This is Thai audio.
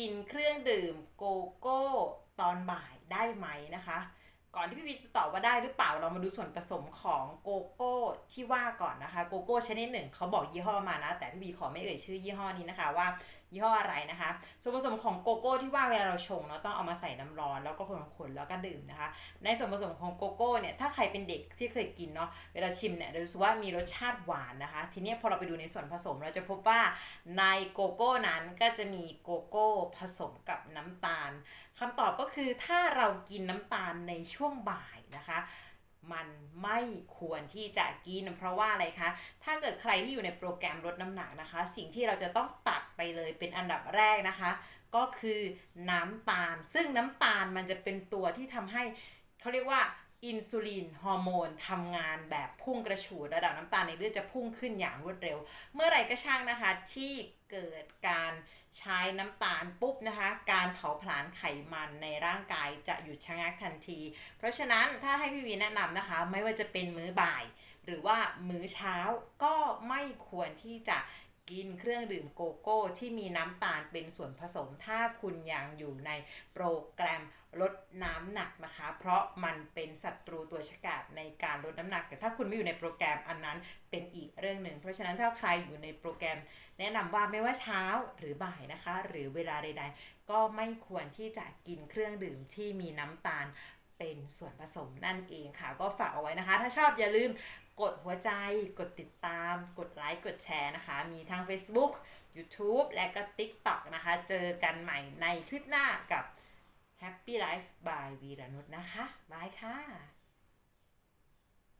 กินเครื่องดื่มโกโก้ตอนบ่ายได้ไหมนะคะ ก่อนที่พี่บีจะตอบว่าได้หรือเปล่าเรามาดูส่วนผสมของโกโก้ที่ว่าก่อนนะคะ โกโก้ชนิดหนึ่งเขาบอกยี่ห้อมานะ แต่พี่บีขอไม่เอ่ยชื่อยี่ห้อนี้นะคะว่ายี่ห้ออะไรนะคะ ส่วนผสมของโกโก้ที่ว่าเวลาเราชงเนาะต้องเอามาใส่น้ำร้อนแล้วก็คนๆแล้วก็ดื่มนะคะ ในส่วนผสมของโกโก้เนี่ยถ้าใครเป็นเด็กที่เคยกินเนาะเวลาชิมเนี่ยเรารู้สึกว่ามีรสชาติหวานนะคะ ทีนี้พอเราไปดูในส่วนผสมเราจะพบว่าในโกโก้นั้นก็จะมีโกโก้ผสมกับน้ำตาลคำตอบก็คือถ้าเรากินน้ำตาลในช่วงบ่ายนะคะ มันไม่ควรที่จะกิน เพราะว่าอะไรคะ ถ้าเกิดใครที่อยู่ในโปรแกรมลดน้ำหนักนะคะ สิ่งที่เราจะต้องตัดไปเลยเป็นอันดับแรกนะคะ ก็คือน้ำตาล ซึ่งน้ำตาลมันจะเป็นตัวที่ทำให้เขาเรียกว่า อินซูลินฮอร์โมนทำงานแบบพุ่งกระฉูดระดับน้ำตาลในเลือดจะพุ่งขึ้นอย่างรวดเร็ว เมื่อไหร่ก็ช่างนะคะที่เกิดการใช้น้ำตาลปุ๊บนะคะ การเผาผลาญไขมันในร่างกายจะหยุดชะงักทันที เพราะฉะนั้นถ้าให้พี่วีแนะนำนะคะ ไม่ว่าจะเป็นมื้อบ่าย หรือว่ามื้อเช้าก็ไม่ควรที่จะ กินเครื่องดื่มโกโก้ที่มีน้ำตาลเป็นส่วนผสม ถ้าคุณยังอยู่ในโปรแกรมลดน้ำหนักนะคะ เพราะมันเป็นศัตรูตัวฉกาจในการลดน้ำหนัก แต่ถ้าคุณไม่อยู่ในโปรแกรมอันนั้นเป็นอีกเรื่องหนึ่ง เพราะฉะนั้นถ้าใครอยู่ในโปรแกรม แนะนำว่าไม่ว่าเช้าหรือบ่ายนะคะ หรือเวลาใดๆ ก็ไม่ควรที่จะกินเครื่องดื่มที่มีน้ำตาล เป็นส่วนผสมนั่นเองค่ะ ก็ฝากเอาไว้นะคะ ถ้าชอบอย่าลืมกดหัวใจ กดติดตาม กดไลค์ กดแชร์นะคะ มีทั้ง Facebook YouTube และก็ TikTok นะคะ เจอกันใหม่ในคลิปหน้ากับ Happy Life by วีรนุชนะคะ บายค่ะ